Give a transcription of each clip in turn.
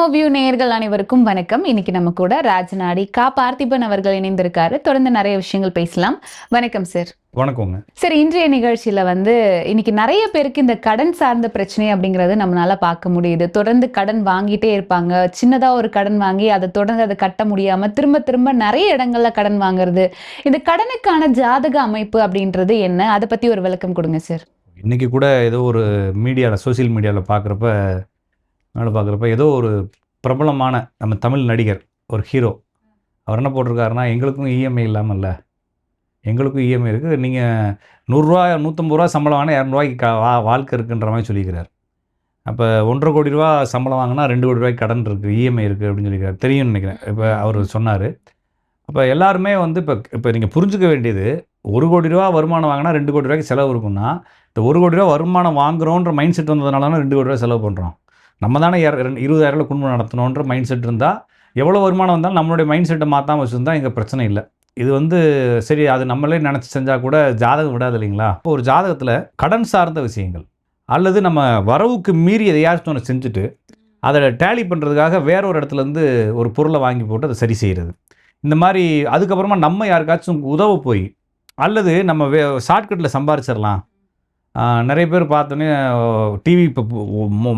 MO view நேயர்கள் அனைவருக்கும் வணக்கம். இன்னைக்கு நம்ம கூட ராஜநாடி கா. பார்த்திபன் அவர்கள் இணைந்திருக்காரு. தொடர்ந்து நிறைய விஷயங்கள் பேசலாம். வணக்கம் சார் வணக்கங்க. சார் இன்றைய நிகழ்ச்சியில வந்து இன்னைக்கு நிறைய பேருக்கு இந்த கடன் சார்ந்த பிரச்சனை அப்படிங்கறது நம்மளால பார்க்க முடியுது. தொடர்ந்து கடன் வாங்கிட்டே இருப்பாங்க. சின்னதா ஒரு கடன் வாங்கி அதை தொடர்ந்து அதை கட்ட முடியாம திரும்ப திரும்ப நிறைய இடங்கள்ல கடன் வாங்குறது. இந்த கடனுக்கான ஜாதக அமைப்பு அப்படின்றது என்ன? அதை பத்தி ஒரு விளக்கம் கொடுங்க சார் இன்றைக்கி கூட ஏதோ ஒரு மீடியாவில் சோஷியல் மீடியாவில் பார்க்குறப்ப மேலே பார்க்குறப்ப ஏதோ ஒரு பிரபலமான நம்ம தமிழ் நடிகர் ஒரு ஹீரோ அவர் என்ன போட்டிருக்காருன்னா எங்களுக்கும் இஎம்ஐ இல்லாமல்ல. எங்களுக்கும் இஎம்ஐ இருக்குது நீங்கள் நூறுரூவா நூற்றம்பது ரூபா சம்பளம் வாங்கினா இரநூறுவாய்க்கு க வா வாழ்க்கை இருக்குன்ற மாதிரி சொல்லிக்கிறார். அப்போ ஒன்றரை கோடி ரூபா சம்பளம் வாங்கினா ரெண்டு கோடி ரூபாய்க்கு கடன் இருக்குது இஎம்ஐ இருக்குது அப்படின்னு சொல்லியிருக்காரு தெரியும்னு நினைக்கிறேன். இப்போ அவர் சொன்னார். அப்போ எல்லாருமே வந்து இப்போ இப்போ நீங்கள் புரிஞ்சுக்க வேண்டியது ஒரு கோடி ரூபா வருமானம் வாங்கினா ரெண்டு கோடி ரூபாய்க்கு செலவு இருக்கும்னா இந்த ஒரு கோடி ரூபா வருமானம் வாங்குறோன்ற மைண்ட் செட் வந்ததுனால தான் ரெண்டு கோடி ரூபா செலவு பண்ணுறோம் நம்ம தானே இருபதாயிரம் குடும்பம் நடத்தணுன்ற மைண்ட் செட் இருந்தால் எவ்வளோ வருமானம் வந்தாலும் நம்மளுடைய மைண்ட் செட்டை மாற்றாமல் வச்சுருந்தா இங்கே பிரச்சனை இல்லை. இது வந்து சரி அது நம்மளே நினச்சி செஞ்சால் கூட ஜாதகம் விடாது இல்லைங்களா? இப்போ ஒரு ஜாதகத்தில் கடன் சார்ந்த விஷயங்கள் அல்லது நம்ம வரவுக்கு மீறி எதையாச்சும் ஒன்று செஞ்சுட்டு அதை டேலி பண்ணுறதுக்காக வேற ஒரு இடத்துலேருந்து ஒரு பொருளை வாங்கி போட்டு அதை சரி செய்கிறது இந்த மாதிரி அதுக்கப்புறமா நம்ம யாருக்காச்சும் உதவ போய் அல்லது நம்ம வே ஷார்ட்கட்டில் சம்பாரிச்சிடலாம். நிறைய பேர் பார்த்தோன்னே டிவி இப்போ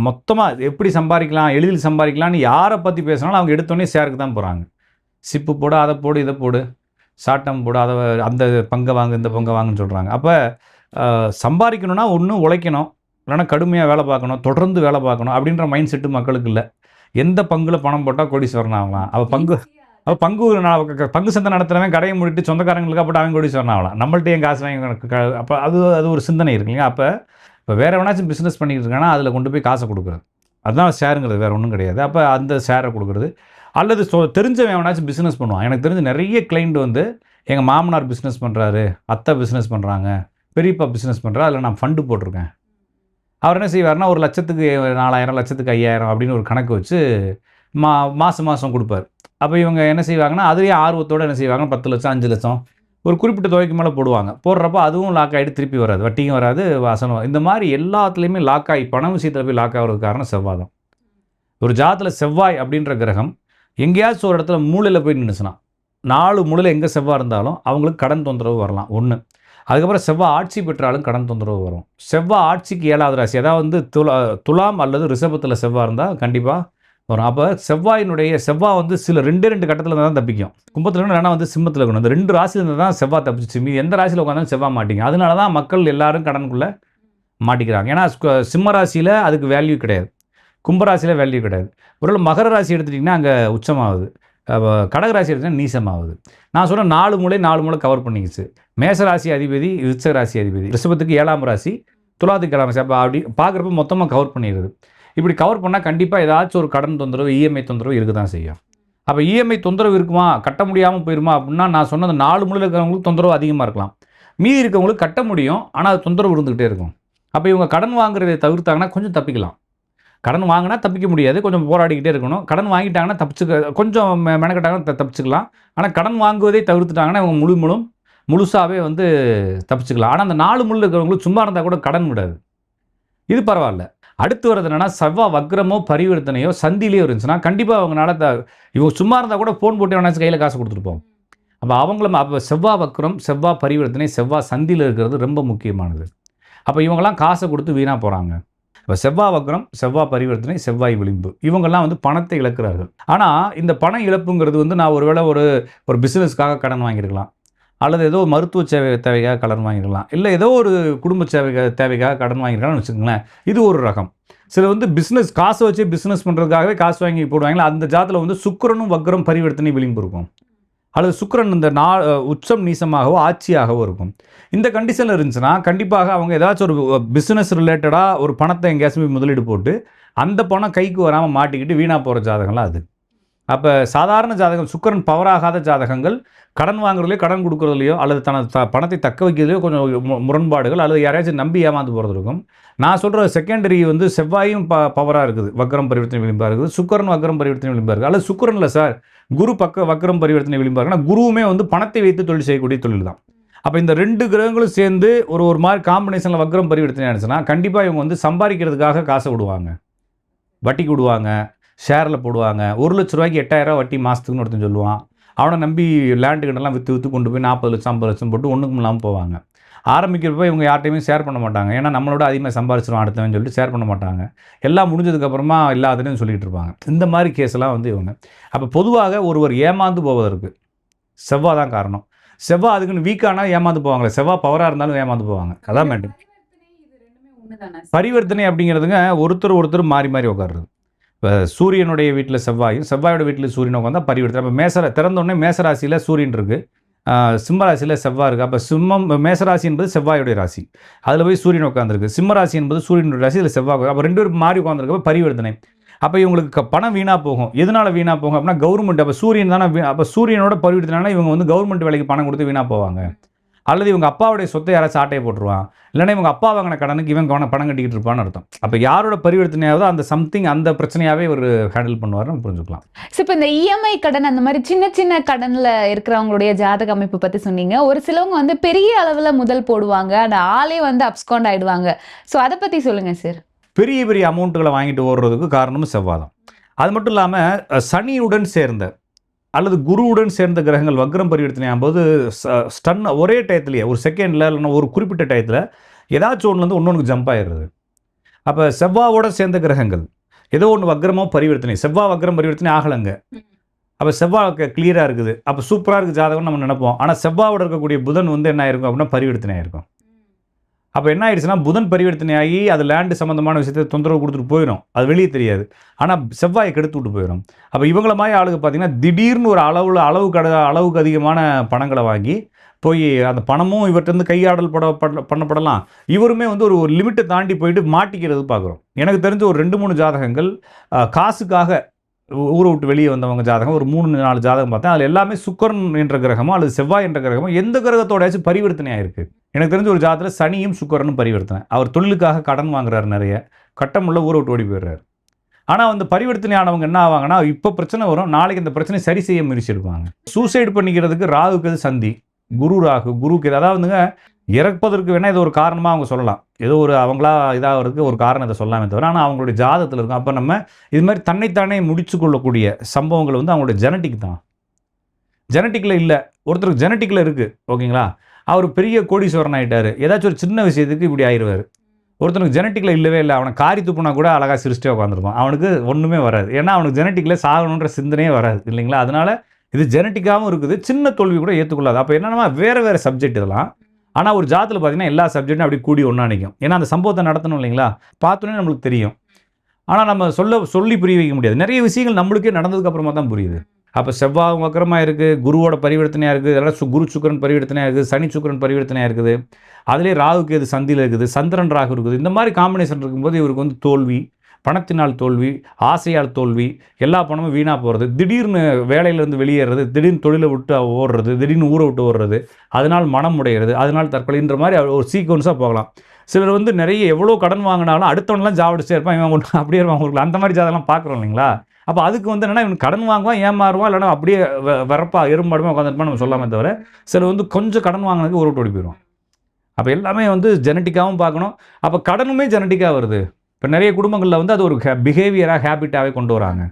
மொத்தமாக எப்படி சம்பாதிக்கலாம் எளிதில் சம்பாதிக்கலாம்னு யாரை பற்றி பேசினாலும் அவங்க எடுத்தோடனே ஷேருக்கு தான் போகிறாங்க சிப்பு போடு அதை போடு இதை போடு. சாட்டம் போடு அதை அந்த பங்கை வாங்கு இந்த பங்கை வாங்குன்னு சொல்கிறாங்க அப்போ சம்பாதிக்கணும்னா ஒன்று உழைக்கணும். இல்லைன்னா கடுமையாக வேலை பார்க்கணும் தொடர்ந்து வேலை பார்க்கணும் அப்படின்ற மைண்ட் செட்டு மக்களுக்கு இல்லை. எந்த பங்கில் பணம் போட்டால் கோடீஸ்வரன் ஆகலாம். அவள் பங்கு அப்போ பங்கு நான் பங்கு சந்தை நடத்துகிறவன் கடையை மூடிட்டு சொந்தக்காரங்களுக்கு அப்படி அவங்க கோடீஸ்வரன் ஆகலாம் நம்மள்ட்ட ஏன் காசு வாங்கி க- அப்போ அது அது ஒரு சிந்தனை இருக்குங்க அப்போ இப்போ வேறு எவனாச்சும் பிஸ்னஸ் பண்ணிக்கிட்டு இருக்கானா அதில் கொண்டு போய் காசை கொடுக்குறது. அதுதான் ஷேருங்கிறது வேறு ஒன்றும் கிடையாது. அப்போ அந்த ஷேரை கொடுக்குறது. அல்லது சொ தெரிஞ்சவன் எவனாச்சும் பிஸ்னஸ் பண்ணுவான். எனக்கு தெரிஞ்ச நிறைய கிளைண்ட் வந்து எங்கள் மாமனார் பிஸ்னஸ் பண்ணுறாரு அத்தை பிஸ்னஸ் பண்ணுறாங்க பெரியப்பா பிஸ்னஸ் பண்ணுறா அதில் நான் ஃபண்டு போட்டிருக்கேன். அவர் என்ன செய்வார்னா ஒரு லட்சத்துக்கு நாலாயிரம் லட்சத்துக்கு ஐயாயிரம் அப்படின்னு ஒரு கணக்கு வச்சு மா மாதம் மாதம் கொடுப்பார். அப்போ இவங்க என்ன செய்வாங்கன்னா அதுலேயே ஆர்வத்தோடு என்ன செய்வாங்க பத்து லட்சம் அஞ்சு லட்சம் ஒரு குறிப்பிட்ட தொகைக்கு மேலே போடுவாங்க. போடுறப்ப அதுவும் லாக் ஆகிட்டு திருப்பி வராது. வட்டியும் வராது வாசனம் இந்த மாதிரி எல்லாத்துலேயுமே லாக் ஆகி பணம் விஷயத்தில் போய் லாக் ஆகிறது காரணம் செவ்வாதம் ஒரு ஜாதத்தில் செவ்வாய் அப்படின்ற கிரகம் எங்கேயாச்சும் ஒரு இடத்துல மூலையில் போய் நின்றுச்சுன்னா நாலு மூலையில் எங்கே செவ்வாய் இருந்தாலும் அவங்களுக்கு கடன் தொந்தரவு வரலாம். ஒன்று அதுக்கப்புறம் செவ்வாய் ஆட்சி பெற்றாலும் கடன் தொந்தரவு வரும். செவ்வாய் ஆட்சிக்கு ஏழாவது ராசி அதாவது வந்து துலா துலாம் அல்லது ரிஷபத்தில் செவ்வாய் இருந்தால் கண்டிப்பாக வரும். அப்போ செவ்வாயினுடைய செவ்வாய் வந்து சில ரெண்டே ரெண்டு கட்டத்தில் தான் தப்பிக்கும். கும்பத்தில் இருக்கணும் வந்து சிம்மத்தில் இருக்கணும் இந்த ரெண்டு ராசியில் இருந்தால் தான் செவ்வாய் தப்பிச்சு மீது எந்த ராசியில் உட்காந்தாலும் செவ்வாய் மாட்டிங்க. அதனால தான் மக்கள் எல்லாரும் கடனுக்குள்ளே மாட்டிக்கிறாங்க. ஏன்னா சிம்ம ராசியில் அதுக்கு வேல்யூ கிடையாது. கும்பராசியில் வேல்யூ கிடையாது. ஒருவேளை மகர ராசி எடுத்துட்டிங்கன்னா அங்கே உச்சமாகுது. அப்ப கடகராசி எடுத்திங்கன்னா நீசமாகுது. நான் சொன்ன நாலு மூளை நாலு மூளை கவர் பண்ணிக்கிச்சு. மேச ராசி அதிபதி விருச்ச ராசி அதிபதி. ரிஷபத்துக்கு ஏழாம் ராசி துலாத்துக்கு ஏழாம் ராசி. அப்போ அப்படி பார்க்குறப்ப மொத்தமாக கவர் பண்ணிடுது இப்படி கவர் பண்ணால் கண்டிப்பாக ஏதாச்சும் ஒரு கடன் தொந்தரவு இஎம்ஐ தொந்தரவு இருக்க தான் செய்யும். அப்போ இஎம்ஐ தொந்தரவு இருக்குமா? கட்ட முடியாமல் போயிருமா? அப்படின்னா நான் சொன்னது நாலு மூலையில் இருக்கிறவங்களுக்கு தொந்தரவு அதிகமாக இருக்கலாம். மீதி இருக்கவங்களுக்கு கட்ட முடியும் ஆனால் அது தொந்தரவு இருந்துக்கிட்டே இருக்கும். அப்போ இவங்க கடன் வாங்குறதை தவிர்த்தாங்கன்னா கொஞ்சம் தப்பிக்கலாம். கடன் வாங்கினா தப்பிக்க முடியாது கொஞ்சம் போராடிக்கிட்டே இருக்கணும். கடன் வாங்கிட்டாங்கன்னா தப்பிச்சுக்க கொஞ்சம் மெனக்கட்டாங்கன்னா த- தப்பிச்சுக்கலாம். ஆனால் கடன் வாங்குவதை தவிர்த்துட்டாங்கன்னா இவங்க முழு முழும் முழுசாகவே வந்து தப்பிச்சுக்கலாம். ஆனால் அந்த நாலு முள்ளு இருக்கிறவங்களுக்கு சும்மா இருந்தால் கூட கடன் விடாது. இது பரவாயில்ல. அடுத்து வர்றது என்னன்னா செவ்வாய் வக்ரமோ பரிவர்த்தனையோ சந்திலேயோ இருந்துச்சுன்னா கண்டிப்பாக அவங்களால த இவங்க சும்மா இருந்தால் கூட ஃபோன் போட்டு வேணாச்சும் கையில் காசு கொடுத்துருப்போம் அப்போ அவங்களும் அப்போ செவ்வாய் வக்ரம் செவ்வாய் பரிவர்த்தனை செவ்வாய் சந்தியில் இருக்கிறது ரொம்ப முக்கியமானது. அப்போ இவங்கெல்லாம் காசை கொடுத்து வீணாக போகிறாங்க இப்போ செவ்வாய் வக்ரம் செவ்வாய் பரிவர்த்தனை செவ்வாய் விளிம்பு இவங்கெல்லாம் வந்து பணத்தை இழக்கிறார்கள். ஆனால் இந்த பண இழப்புங்கிறது வந்து நான் ஒருவேளை ஒரு ஒரு பிஸ்னஸ்க்காக கடன் வாங்கியிருக்கலாம். அல்லது ஏதோ மருத்துவ சேவை தேவைக்காக கடன் வாங்கிக்கலாம் இல்லை ஏதோ ஒரு குடும்ப சேவை தேவைக்காக கடன் வாங்கிக்கலாம்னு வச்சுக்கோங்களேன் இது ஒரு ரகம். சில வந்து பிஸ்னஸ் காசை வச்சு பிஸ்னஸ் பண்ணுறதுக்காகவே காசு வாங்கி போடுவாங்களா அந்த ஜாதத்தில் வந்து சுக்கரனும் வக்ரம் பரிவர்த்தனை விளிம்பு இருக்கும். அல்லது சுக்கரன் இந்த நா உச்சம் நீசமாகவோ ஆட்சியாகவோ இருக்கும். இந்த கண்டிஷனில் இருந்துச்சுன்னா கண்டிப்பாக அவங்க ஏதாச்சும் ஒரு பிஸ்னஸ் ரிலேட்டடாக ஒரு பணத்தை எங்கேயாச்சும் போய் முதலீடு போட்டு அந்த பணம் கைக்கு வராமல் மாட்டிக்கிட்டு வீணாக போகிற ஜாதகம்லாம் அது. அப்போ சாதாரண ஜாதகம் சுக்கிரன் பவராகாத ஜாதகங்கள் கடன் வாங்குறதுலையோ கடன் கொடுக்குறதுலையோ அல்லது தனது த பணத்தை தக்க வைக்கிறதுலையோ கொஞ்சம் முரண்பாடுகள் அல்லது யாரையாச்சும் நம்பி ஏமாந்து போகிறது இருக்கும். நான் சொல்கிற செகண்டரி வந்து செவ்வாயும் ப பவராக இருக்குது. வக்ரம் பரிவர்த்தனை விளிம்பாக இருக்குது. சுக்கரன் வக்ரம் பரிவர்த்தனை விளிம்பாக இருக்குது. அல்லது சுக்கரனில் சார் குரு பக்க வக்ரம் பரிவர்த்தனை விளிம்பாக இருக்குன்னா குருவுமே வந்து பணத்தை வைத்து தொழில் செய்யக்கூடிய தொழில் தான். அப்போ இந்த ரெண்டு கிரகங்களும் சேர்ந்து ஒரு ஒரு மாதிரி காம்பினேஷனில் வக்ரம் பரிவர்த்தனை ஆனிச்சுன்னா கண்டிப்பாக இவங்க வந்து சம்பாதிக்கிறதுக்காக காசை விடுவாங்க. வட்டிக்கு விடுவாங்க. ஷேரில் போடுவாங்க. ஒரு லட்ச ரூபாய்க்கு எட்டாயிரம் வட்டி மாதத்துக்குன்னு ஒருத்தன் சொல்லுவான். அவனை நம்பி லேண்டு கிட்டலாம் விற்று விற்று கொண்டு போய் நாற்பது லட்சம் ஐம்பது லட்சம் போட்டு ஒன்றுக்கும் இல்லாமல் போவாங்க. ஆரம்பிக்கிறப்ப இவங்க யார்ட்டையுமே ஷேர் பண்ண மாட்டாங்க. ஏன்னா நம்மளோட அதிகமாக சம்பாரிச்சிருவான் அடுத்தவன் சொல்லிட்டு ஷேர் பண்ண மாட்டாங்க. எல்லாம் முடிஞ்சதுக்கப்புறமா இல்லாததுன்னு சொல்லிட்டு இருப்பாங்க. இந்த மாதிரி கேஸ்லாம் வந்து இவங்க. அப்போ பொதுவாக ஒருவர் ஏமாந்து போவதற்கு செவ்வாய் தான் காரணம். செவ்வாய் அதுக்குன்னு வீக்கானா ஏமாந்து போவாங்களே. செவ்வாய் பவராக இருந்தாலும் ஏமாந்து போவாங்க. அதான் மேடம் பரிவர்த்தனை அப்படிங்கிறதுங்க ஒருத்தர் ஒருத்தர் மாறி மாறி உட்காருறது. இப்போ சூரியனுடைய வீட்டில் செவ்வாயும் செவ்வாயோட வீட்டில் சூரியன் உட்காந்தா பரிவர்த்தனை அப்போ மேசர திறந்தோடனே மேசராசியில் சூரியன் இருக்குது சிம்மராசியில் செவ்வாய் இருக்குது அப்போ சிம்மம் மேசராசி என்பது செவ்வாயுடைய ராசி. அதில் போய் சூரியன் உட்காந்துருக்கு சிம்மராசி என்பது சூரியனுடைய ராசி இதில் செவ்வாய் அப்போ ரெண்டு பேரும் மாறி உட்காந்துருக்கப்போ பரிவர்த்தனை அப்போ இவங்களுக்கு பணம் வீணாக போகும். எதனால் வீணாக போகும் அப்படின்னா கவர்மெண்ட் அப்போ சூரியன் தானே அப்போ சூரியனோட பரிவர்த்தனைனா இவங்க வந்து கவர்மெண்ட் வேலைக்கு பணம் கொடுத்து வீணாக போவாங்க. அல்லது இவங்க அப்பாவுடைய சொத்தை யாராச்சும் ஆட்டையை போட்டுருவான். இல்லைன்னா இவங்க அப்பா வாங்கின கடனுக்கு இவன் கவனம் பணம் கட்டிக்கிட்டு இருப்பான்னு அர்த்தம். அப்போ யாரோட பரிவர்த்தனையாவது அந்த சம்திங் அந்த பிரச்சனையாவே ஒரு ஹேண்டில் பண்ணுவார்னு புரிஞ்சுக்கலாம். ஸோ இப்போ இந்த இஎம்ஐ கடன் அந்த மாதிரி சின்ன சின்ன கடன்ல இருக்கிறவங்களுடைய ஜாதக அமைப்பு பத்தி சொன்னீங்க. ஒரு சிலவங்க வந்து பெரிய அளவுல முதல் போடுவாங்க. அந்த ஆளே வந்து அப்ஸ்காண்ட் ஆயிடுவாங்க. ஸோ அதை பத்தி சொல்லுங்க சார் பெரிய பெரிய அமௌண்ட்டுகளை வாங்கிட்டு ஓடுறதுக்கு காரணமும் செவ்வாதம். அது மட்டும் இல்லாமல் சனியுடன் சேர்ந்த அல்லது குருவுடன் சேர்ந்த கிரகங்கள் வக்ரம் பரிவர்த்தனை போது ஸ்டன் ஒரே டயத்துலேயே ஒரு செகண்டில் இல்லைன்னா ஒரு குறிப்பிட்ட டயத்தில் ஏதாச்சும் ஒன்றுலேருந்து இன்னொன்று ஜம்ப் ஆயிடுறது. அப்போ செவ்வாவோட சேர்ந்த கிரகங்கள் ஏதோ ஒன்று வக்ரமோ பரிவர்த்தனை செவ்வாய் வக்ரம் பரிவர்த்தனை ஆகலைங்க. அப்போ செவ்வாய் கிளியராக இருக்குது. அப்போ சூப்பராக இருக்குது ஜாதகம்னு நம்ம நினைப்போம். ஆனால் செவ்வாவோட இருக்கக்கூடிய புதன் வந்து என்ன ஆயிருக்கும் அப்படின்னா பரிவர்த்தனை ஆயிருக்கும். அப்போ என்ன ஆயிடுச்சுன்னா புதன் பரிவர்த்தனை ஆகி அது லேண்டு சம்மந்தமான விஷயத்தை தொந்தரவு கொடுத்துட்டு போயிடும் அது வெளியே தெரியாது. ஆனால் செவ்வாயை கெடுத்து விட்டு போயிடும் அப்போ இவங்கள மாதிரி ஆளுக்கு பார்த்தீங்கன்னா திடீர்னு ஒரு அளவில் அளவு கட அளவுக்கு அதிகமான பணங்களை வாங்கி போய் அந்த பணமும் இவர்கிட்ட கையாடல் பட பண்ணப்படலாம். இவருமே வந்து ஒரு லிமிட்டை தாண்டி போயிட்டு மாட்டிக்கிறது பார்க்குறோம் எனக்கு தெரிஞ்ச ஒரு ரெண்டு மூணு ஜாதகங்கள் காசுக்காக ஊரை விட்டு வெளியே வந்தவங்க ஜாதகம் ஒரு மூணு நாலு ஜாதகம் பார்த்தேன். அதில் எல்லாமே சுக்கரன் என்ற கிரகமோ அல்லது செவ்வாய் என்ற கிரகமோ எந்த கிரகத்தோடயாச்சும் பரிவர்த்தனை ஆகிருக்கு எனக்கு தெரிஞ்ச ஒரு ஜாதத்தில் சனியும் சுக்கரனும் பரிவர்த்தனை. அவர் தொழிலுக்காக கடன் வாங்குறாரு நிறைய. கட்டமுள்ள ஊரை விட்டு ஓடி போயிடுறாரு. ஆனால் வந்து பரிவர்த்தனை ஆனவங்க என்ன ஆவாங்கன்னா இப்போ பிரச்சனை வரும் நாளைக்கு இந்த பிரச்சனை சரி செய்ய முயற்சிடுவாங்க சூசைடு பண்ணிக்கிறதுக்கு ராகுக்கு அது சந்தி? குரு ராகு. குருக்கு இது அதாவதுங்க இறப்பதற்கு வேணால் இது ஒரு காரணமாக அவங்க சொல்லலாம். ஏதோ ஒரு அவங்களா இதாகிறதுக்கு ஒரு காரணத்தை சொல்லாமே தவிர ஆனால் அவங்களுடைய ஜாதத்தில் இருக்கும். அப்போ நம்ம இது மாதிரி தன்னைத்தானே முடிச்சு கொள்ளக்கூடிய சம்பவங்கள் வந்து அவங்களுடைய ஜெனட்டிக் தான். ஜெனட்டிக்கில் இல்லை. ஒருத்தருக்கு ஜெனட்டிக்கில் இருக்குது ஓகேங்களா? அவர் பெரிய கோடீஸ்வரன் ஆகிட்டார் ஏதாச்சும் ஒரு சின்ன விஷயத்துக்கு இப்படி ஆயிடுவார் ஒருத்தனுக்கு ஜெனட்டிக்கில் இல்லவே இல்லை. அவனை காரி துப்புனா கூட அழகாக சிரிச்சிட்டே உட்காந்துருப்பான் அவனுக்கு ஒன்றுமே வராது. ஏன்னா அவனுக்கு ஜெனட்டிக்கில் சாகணுன்ற சிந்தனையே வராது இல்லைங்களா? அதனால் இது ஜெனட்டிக்காகவும் இருக்குது. சின்ன தோல்வி கூட ஏற்றுக்கொள்ளாது அப்போ என்னன்னா வேறு வேறு சப்ஜெக்ட் இதெல்லாம். ஆனால் ஒரு ஜாத்தில் பார்த்தீங்கன்னா எல்லா சப்ஜெக்டும் அப்படி கூடி ஒன்றா நிற்கும் ஏன்னா அந்த சம்பவத்தை நடத்தணும் இல்லைங்களா? பார்த்தோன்னே நம்மளுக்கு தெரியும். ஆனால் நம்ம சொல்ல சொல்லி புரிய வைக்க முடியாது. நிறைய விஷயங்கள் நம்மளுக்கே நடந்ததுக்கு அப்புறமா தான் புரியுது. அப்போ செவ்வாய் வக்கரமாக இருக்குது குருவோட பரிவர்த்தனையாக இருக்குது அதெல்லாம் சு- குரு சுக்கரன் பரிவர்த்தனையாக இருக்குது சனி சுக்கரன் பரிவர்த்தனையாக இருக்குது. அதிலே ராகுக்கு இது சந்தியில் இருக்குது சந்திரன் ராகு இருக்குது. இந்த மாதிரி காம்பினேஷன் இருக்கும்போது இவருக்கு வந்து தோல்வி பணத்தினால் தோல்வி ஆசையால் தோல்வி எல்லா பணமும் வீணாக போகிறது திடீர்னு வேலையிலேருந்து வெளியேறது திடீர்னு தொழிலை விட்டு ஓடுறது திடீர்னு ஊரை விட்டு ஓடுறது அதனால் மனம் உடையிறது அதனால் தற்கொலைன்ற மாதிரி ஒரு சீக்வன்ஸாக போகலாம். சிலர் வந்து நிறைய எவ்வளோ கடன் வாங்கினாலும் அடுத்தவனெலாம் ஜாவடிச்சே இருப்பான் இவன் ஒன்று அப்படியே இருப்பான் உங்களுக்கு அந்த மாதிரி ஜாதகம்லாம் பார்க்குறோம் இல்லைங்களா? அப்போ அதுக்கு வந்து என்னன்னா இவன் கடன் வாங்குவான் ஏமாறுவான் இல்லைன்னா அப்படியே வரப்பா எறும்பாடுமே உட்காந்துருப்பா நம்ம சொல்லாமே தவிர சில வந்து கொஞ்சம் கடன் வாங்கினதுக்கு ஒரு விட்டு ஓடி போயிடும் அப்போ எல்லாமே வந்து ஜெனட்டிக்காகவும் பார்க்கணும். அப்போ கடனுமே ஜெனட்டிக்காக வருது. இப்போ நிறைய குடும்பங்களில் வந்து அது ஒரு பிஹேவியராக ஹேபிட்டாகவே கொண்டு வராங்க.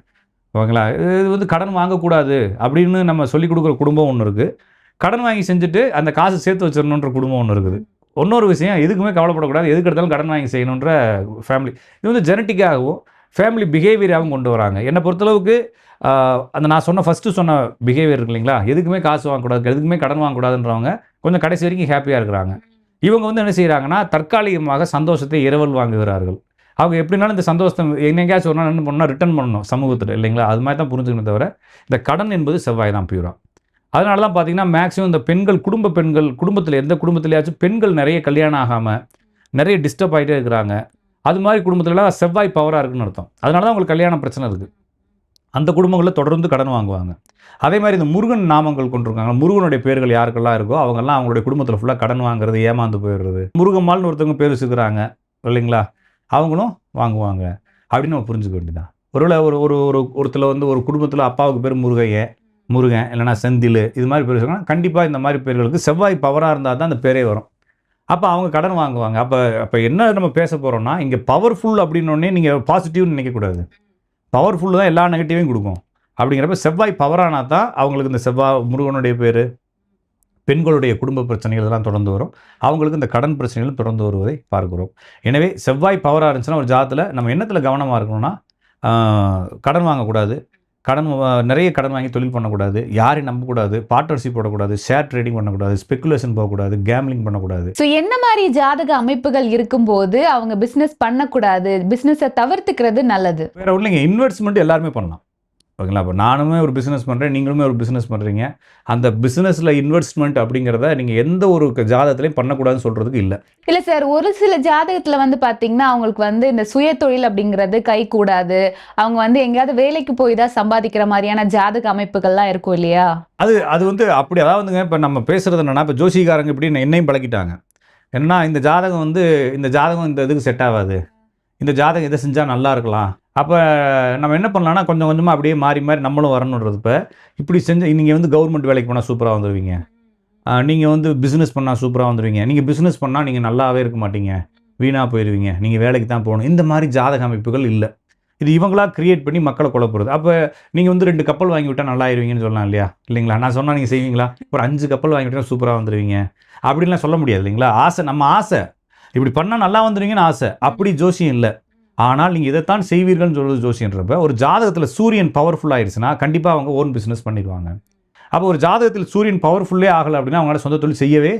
ஓகேங்களா? இது வந்து கடன் வாங்கக்கூடாது அப்படின்னு நம்ம சொல்லிக் கொடுக்குற குடும்பம் ஒன்று இருக்குது கடன் வாங்கி செஞ்சுட்டு அந்த காசு சேர்த்து வச்சிடணுன்ற குடும்பம் ஒன்று இருக்குது. இன்னொரு விஷயம் எதுக்குமே கவலைப்படக்கூடாது. எதுக்கு எடுத்தாலும் கடன் வாங்கி செய்யணுன்ற ஃபேமிலி இது வந்து ஜெனட்டிக்காகவும் ஃபேமிலி பிஹேவியராகவும் கொண்டு வராங்க. என்னை பொறுத்தளவுக்கு அந்த நான் சொன்ன ஃபஸ்ட்டு சொன்ன பிஹேவியர் இருக்கு இல்லைங்களா? எதுக்குமே காசு வாங்கக்கூடாது எதுக்குமே கடன் வாங்கக்கூடாதுன்றவங்க கொஞ்சம் கடைசி வரைக்கும் ஹாப்பியாக இருக்கிறாங்க. இவங்க வந்து என்ன செய்கிறாங்கன்னா தற்காலிகமாக சந்தோஷத்தை இரவல் வாங்குகிறார்கள். அவங்க எப்படினாலும் இந்த சந்தோஷத்தை எங்கேயாச்சும் ஒரு நாள் என்ன பண்ணால் ரிட்டர்ன் பண்ணணும் சமூகத்தில் இல்லைங்களா? அது மாதிரி தான் புரிஞ்சுக்கணும் தவிர இந்த கடன் என்பது செவ்வாய் தான் பியூரா அதனால தான் பார்த்தீங்கன்னா மேக்ஸிமம் இந்த பெண்கள் குடும்ப பெண்கள் குடும்பத்தில் எந்த குடும்பத்திலேயாச்சும் பெண்கள் நிறைய கல்யாணம் ஆகாமல் நிறைய டிஸ்டர்ப் ஆகிட்டே இருக்கிறாங்க. அது மாதிரி குடும்பத்துலலாம் செவ்வாய் பவராக இருக்குன்னு அர்த்தம். அதனால தான் உங்களுக்கு கல்யாண பிரச்சனை இருக்குது அந்த குடும்பங்களில் தொடர்ந்து கடன் வாங்குவாங்க. அதே மாதிரி இந்த முருகன் நாமங்கள் கொண்டிருக்காங்க. முருகனுடைய பேர்கள் யாருக்கெல்லாம் இருக்கோ அவங்கெல்லாம் அவங்களுடைய குடும்பத்தில் ஃபுல்லாக கடன் வாங்குறது ஏமாந்து போயிடுறது. முருகம்மாள்னு ஒருத்தவங்க பேர் வச்சுக்கிறாங்க இல்லைங்களா? அவங்களும் வாங்குவாங்க. அப்படின்னு நம்ம புரிஞ்சுக்க வேண்டியதான் ஒருவேளை ஒரு ஒரு ஒரு ஒருத்தர் வந்து ஒரு குடும்பத்தில் அப்பாவுக்கு பேர் முருகையே முருகன் இல்லைன்னா செந்தில் இது மாதிரி பேர் வச்சுக்கோங்க கண்டிப்பாக இந்த மாதிரி பேர்களுக்கு செவ்வாய் பவராக இருந்தால் தான் அந்த பேரே வரும். அப்போ அவங்க கடன் வாங்குவாங்க. அப்போ அப்போ என்ன நம்ம பேச போகிறோம்னா இங்கே பவர்ஃபுல் அப்படின்னோடனே நீங்கள் பாசிட்டிவ்னு நினைக்கக்கூடாது பவர்ஃபுல் தான் எல்லா நெகட்டிவையும் கொடுக்கும். அப்படிங்கிறப்ப செவ்வாய் பவரானா தான் அவங்களுக்கு இந்த செவ்வாய் முருகனுடைய பேர் பெண்களுடைய குடும்ப பிரச்சனைகள் இதெல்லாம் தொடர்ந்து வரும். அவங்களுக்கு இந்த கடன் பிரச்சனைகளும் தொடர்ந்து வருவதை பார்க்கிறோம். எனவே செவ்வாய் பவராக இருந்துச்சுன்னா ஒரு ஜாதத்தில் நம்ம என்னத்தில் கவனமாக இருக்கணும்னா கடன் வாங்கக்கூடாது. கடன் நிறைய கடன் வாங்கி தொழில் பண்ணக்கூடாது யாரையும் நம்பக்கூடாது பார்ட்னர்ஷிப் போடக்கூடாது ஷேர் ட்ரேடிங் பண்ணக்கூடாது ஸ்பெகுலேஷன் போகக்கூடாது கேம்லிங் பண்ணக்கூடாது. சோ என்ன மாதிரி ஜாதக அமைப்புகள் இருக்கும்போது அவங்க பிசினஸ் பண்ணக்கூடாது பிசினஸை தவிர்த்துக்கிறது நல்லது? வேற இல்லைங்க இன்வெஸ்ட்மெண்ட் எல்லாருமே பண்ணலாம். ஓகேங்களா? இப்போ நானுமே ஒரு பிஸ்னஸ் பண்ணுறேன் நீங்களுமே ஒரு பிஸ்னஸ் பண்ணுறீங்க அந்த பிஸ்னஸில் இன்வெஸ்ட்மெண்ட் அப்படிங்கிறத நீங்கள் எந்த ஒரு ஜாதகத்திலையும் பண்ணக்கூடாதுன்னு சொல்கிறதுக்கு இல்லை. இல்ல சார் ஒரு சில ஜாதகத்துல வந்து பாத்தீங்கன்னா அவங்களுக்கு வந்து இந்த சுய தொழில் அப்படிங்கிறது கை கூடாது அவங்க வந்து எங்கேயாவது வேலைக்கு போய் தான் சம்பாதிக்கிற மாதிரியான ஜாதக அமைப்புகள்லாம் இருக்கும் இல்லையா? அது அது வந்து அப்படி அதாவதுங்க இப்போ நம்ம பேசுறது என்னன்னா இப்போ ஜோசிகாரங்க இப்படி என்னையும் பழக்கிட்டாங்க. என்னன்னா இந்த ஜாதகம் வந்து இந்த ஜாதகம் இந்த இதுக்கு செட் ஆகாது. இந்த ஜாதகம் இதை செஞ்சால் நல்லா இருக்கலாம். அப்போ நம்ம என்ன பண்ணலாம்னா கொஞ்சம் கொஞ்சமாக அப்படியே மாறி மாறி நம்மளும் வரணுன்றது இப்போ. இப்படி செஞ்சு நீங்கள் வந்து கவர்மெண்ட் வேலைக்கு போனால் சூப்பராக வந்துடுவீங்க நீங்கள் வந்து பிஸ்னஸ் பண்ணால் சூப்பராக வந்துடுவீங்க நீங்கள் பிஸ்னஸ் பண்ணால் நீங்கள் நல்லாவே இருக்க மாட்டீங்க. வீணாக போயிடுவீங்க நீங்கள் வேலைக்கு தான் போகணும். இந்த மாதிரி ஜாதக அமைப்புகள் இல்லை. இது இவங்களா க்ரியேட் பண்ணி மக்களை குழப்புறது அப்போ நீங்கள் வந்து ரெண்டு கப்பல் வாங்கி விட்டால் நல்லா ஆயிருவீங்கன்னு சொல்லலாம் இல்லையா? இல்லைங்களா? நான் சொன்னால் நீங்கள் செய்வீங்களா? ஒரு அஞ்சு கப்பல் வாங்கி விட்டால் சூப்பராக வந்துடுவீங்க அப்படின்லாம் சொல்ல முடியாது இல்லைங்களா? ஆசை நம்ம ஆசை. இப்படி பண்ணால் நல்லா வந்துடுவீங்கன்னு ஆசை. அப்படி ஜோசியம் இல்லை. ஆனால் நீங்கள் இதைத்தான் செய்வீர்கள்னு சொல்கிறது ஜோசியன்றப்ப ஒரு ஜாதகத்தில் சூரியன் பவர்ஃபுல் ஆயிடுச்சுன்னா கண்டிப்பாக அவங்க ஓன் பிஸ்னஸ் பண்ணிடுவாங்க. அப்போ ஒரு ஜாதகத்தில் சூரியன் பவர்ஃபுல்லே ஆகலை அப்படின்னா அவங்களால சொந்த தொழில் செய்யவே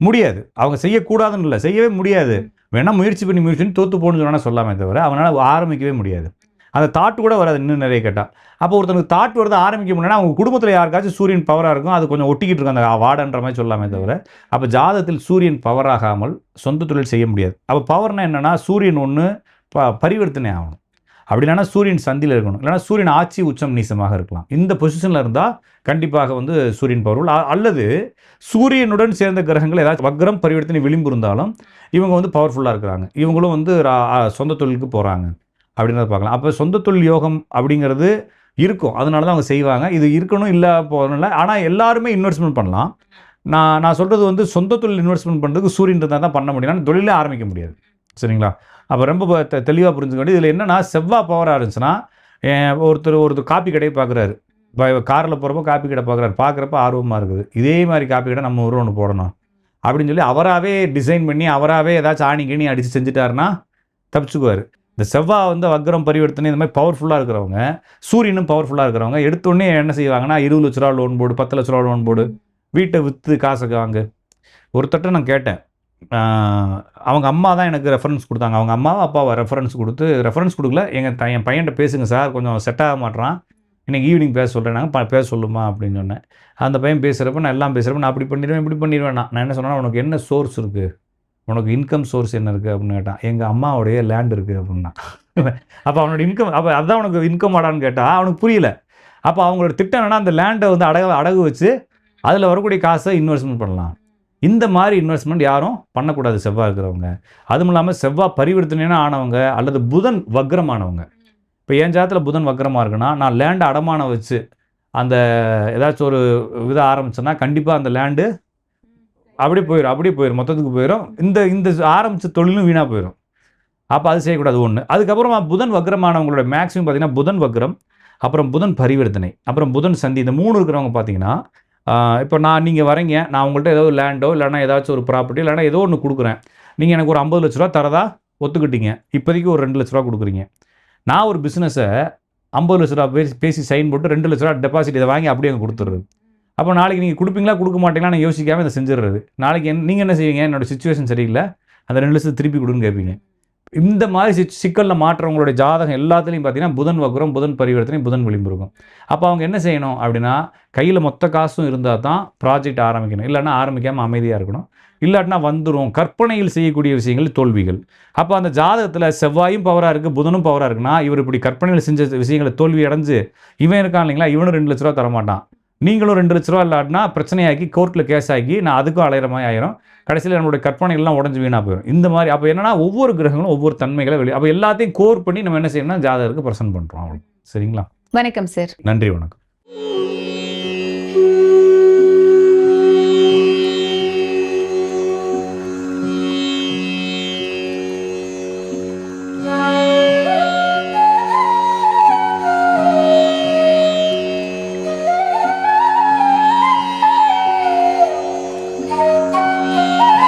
முடியாது. அவங்க செய்யக்கூடாதுன்னு இல்லை செய்யவே முடியாது. வேணால் முயற்சி பண்ணி முயற்சி பண்ணி தோற்று போகணும்னு சொன்னால் சொல்லாமே தவிர அவனால் ஆரம்பிக்கவே முடியாது. அந்த தாட் கூட வராது இன்னும் நிறைய கேட்டால் அப்போ ஒருத்தனுக்கு தாட் வருது ஆரம்பிக்க முடியும்னா அவங்க குடும்பத்தில் யாருக்காச்சும் சூரியன் பவராக இருக்கும் அது கொஞ்சம் ஒட்டிக்கிட்டு இருக்கும் அந்த வாடன்ற மாதிரி சொல்லாமே தவிர. அப்போ ஜாதகத்தில் சூரியன் பவராகாமல் சொந்த தொழில் செய்ய முடியாது. அப்போ பவர்னால் என்னென்னா சூரியன் ஒன்று ப பரிவர்த்தனை ஆகணும். அப்படி இல்லைன்னா சூரியன் சந்தியில் இருக்கணும். இல்லைன்னா சூரியன் ஆட்சி உச்சம் நீசமாக இருக்கலாம். இந்த பொசிஷனில் இருந்தால் கண்டிப்பாக வந்து சூரியன் பவர் அல்லது சூரியனுடன் சேர்ந்த கிரகங்கள் ஏதாச்சும் வக்ரம் பரிவர்த்தனை விளிம்பு இருந்தாலும் இவங்க வந்து பவர்ஃபுல்லாக இருக்கிறாங்க. இவங்களும் வந்து ரா- சொந்த தொழிலுக்கு போகிறாங்க அப்படின்றத பார்க்கலாம். அப்போ சொந்த தொழில் யோகம் அப்படிங்கிறது இருக்கும். அதனால தான் அவங்க செய்வாங்க. இது இருக்கணும் இல்லை போகணும்ல ஆனால் எல்லாருமே இன்வெஸ்ட்மெண்ட் பண்ணலாம். நான் நான் சொல்கிறது வந்து சொந்த தொழில் இன்வெஸ்ட்மெண்ட் பண்ணுறதுக்கு சூரியன் இருந்தால் தான் பண்ண முடியும். ஆனால் தொழிலே ஆரம்பிக்க முடியாது. சரிங்களா? அப்போ ரொம்ப தெளிவாக புரிஞ்சுக்க வேண்டியது. இதில் என்னென்னா செவ்வாய் பவராக இருந்துச்சுன்னா ஒருத்தர் ஒருத்தர் காப்பி கடையை பார்க்குறாரு காரில் போகிறப்போ காப்பி கடை பார்க்குறாரு பார்க்குறப்ப ஆர்வமாக இருக்குது. இதே மாதிரி காப்பி கடை நம்ம ஒரு ஒன்று போடணும். அப்படின்னு சொல்லி அவராகவே டிசைன் பண்ணி அவராகவே ஏதாச்சும் ஆணி கிணி அடித்து செஞ்சுட்டாருன்னா தப்பிச்சுக்குவார். இந்த செவ்வாய் வந்து வக்ரம் பரிவர்த்தனை இந்த மாதிரி பவர்ஃபுல்லாக இருக்கிறவங்க சூரியனும் பவர்ஃபுல்லாக இருக்கிறவங்க எடுத்தோடனே என்ன செய்வாங்கன்னா இருபது லட்ச ரூபா லோன் போடு பத்து லட்ச ரூபா லோன் போடு வீட்டை விற்று காசுக்கு வாங்க. ஒருத்தட்ட நான் கேட்டேன். அவங்க அம்மா தான் எனக்கு ரெஃபரன்ஸ் கொடுத்தாங்க. அவங்க அம்மாவும் அப்பாவை ரெஃபரன்ஸ் கொடுத்து ரெஃபரன்ஸ் கொடுக்கல. எங்கள் என் பையன்கிட்ட பேசுங்க சார் கொஞ்சம் செட் ஆக மாட்றான். இன்றைக்கி ஈவினிங் பேச சொல்கிறேன் நாங்கள் பேச சொல்லுமா அப்படின்னு சொன்னேன். அந்த பையன் பேசுகிறப்ப நான் எல்லாம் பேசுகிறப்ப நான் அப்படி பண்ணிடுவேன் இப்படி பண்ணிடுவேன். நான் நான் என்ன சொன்னேன்னா உனக்கு என்ன சோர்ஸ் இருக்குது உனக்கு இன்கம் சோர்ஸ் என்ன இருக்குது அப்படின்னு கேட்டான். எங்கள் அம்மாவுடைய லேண்ட் இருக்குது அப்படின்னா. அப்போ அவனோட இன்கம் அப்போ அதுதான் உனக்கு இன்கம் ஆடான்னு கேட்டால் அவனுக்கு புரியல. அப்போ அவங்களோட திட்டம் என்னன்னா அந்த லேண்டை வந்து அடகு அடகு வச்சு அதில் வரக்கூடிய காசை இன்வெஸ்ட்மெண்ட் பண்ணலாம். இந்த மாதிரி இன்வெஸ்ட்மெண்ட் யாரும் பண்ணக்கூடாது செவ்வாய் இருக்கிறவங்க. அதுவும் இல்லாமல் செவ்வாய் பரிவர்த்தனைனா ஆனவங்க அல்லது புதன் வக்ரமானவங்க. இப்போ என் ஜாதத்தில் புதன் வக்ரமாக இருக்குன்னா நான் லேண்டை அடமானம் வச்சு அந்த ஏதாச்சும் ஒரு இதை ஆரம்பிச்சேன்னா கண்டிப்பாக அந்த லேண்டு அப்படியே போயிடும் அப்படியே போயிடும் மொத்தத்துக்கு போயிடும் இந்த இந்த ஆரம்பித்த தொழிலும் வீணாக போயிடும் அப்போ அது செய்யக்கூடாது. ஒன்று அதுக்கப்புறமா புதன் வக்ரமானவங்களோட மேக்ஸிமம் பார்த்தீங்கன்னா புதன் வக்ரம் அப்புறம் புதன் பரிவர்த்தனை அப்புறம் புதன் சந்தி. இந்த மூணு இருக்கிறவங்க பார்த்தீங்கன்னா இப்போ நான் நீங்கள் வரீங்க நான் உங்கள்கிட்ட ஏதோ லேண்டோ இல்லைனா ஏதாச்சும் ஒரு ப்ராப்பர்ட்டி இல்லைனா ஏதோ ஒன்று கொடுக்குறேன். நீங்கள் எனக்கு ஒரு ஐம்பது லட்ச ரூபா தரதா? ஒத்துக்கிட்டீங்க. இப்போதைக்கு ஒரு ரெண்டு லட்ச ரூபா கொடுக்குறீங்க. நான் ஒரு பிஸ்னஸை ஐம்பது லட்ச ரூபா பேசி பேசி சைன் போட்டு ரெண்டு லட்ச ரூபா டெபாசிட் இதை வாங்கி அப்படியே அங்கே கொடுத்துட்றது அப்போ நாளைக்கு நீங்கள் கொடுப்பீங்களா கொடுக்க மாட்டீங்களான்னு யோசிக்காமல் இதை செஞ்சிடுறது நாளைக்கு என் நீங்கள் என்ன செய்வீங்க? என்னோட சுச்சுவேஷன் சரியில்லை. அந்த ரெண்டு லட்சத்தை திருப்பி கொடுன்னு கேட்பீங்க இந்த மாதிரி சிக்கலில் மாற்றவங்களுடைய ஜாதகம் எல்லாத்துலேயும் பார்த்தீங்கன்னா புதன் வக்ரம் புதன் பரிவர்த்தனை புதன் விளிம்பு இருக்கும் அப்போ அவங்க என்ன செய்யணும் அப்படின்னா கையில் மொத்த காசும் இருந்தால் தான் ப்ராஜெக்ட் ஆரம்பிக்கணும். இல்லைன்னா ஆரம்பிக்காமல் அமைதியாக இருக்கணும். இல்லாட்டினா வந்துடும் கற்பனையில் செய்யக்கூடிய விஷயங்கள் தோல்விகள். அப்போ அந்த ஜாதகத்தில் செவ்வாயும் பவராக இருக்குது புதனும் பவராக இருக்குன்னா இவர் இப்படி கற்பனையில் செஞ்ச விஷயங்களை தோல்வி அடைஞ்சு இவன் இருக்கான் இல்லைங்களா? இவனும் ரெண்டு லட்ச ரூபா தரமாட்டான். நீங்களும் ரெண்டு லட்ச ரூபா இல்லாட்டினா பிரச்சனையாக்கி கோர்ட்டில் கேஸ் ஆகி நான் அதுக்கும் அலையிற மாதிரி ஆயிரும். கடைசியில் நம்மளுடைய கற்பனைகள்லாம் உடஞ்சு வீணாக போயிடும் இந்த மாதிரி அப்போ என்னன்னா ஒவ்வொரு கிரகங்களும் ஒவ்வொரு தன்மைகளை வெளியே அப்போ எல்லாத்தையும் கோர் பண்ணி நம்ம என்ன செய்யணும்னா ஜாதகருக்கு பிரசன்ட் பண்ணுறோம் அவ்வளோ சரிங்களா? வணக்கம் சார் நன்றி வணக்கம்.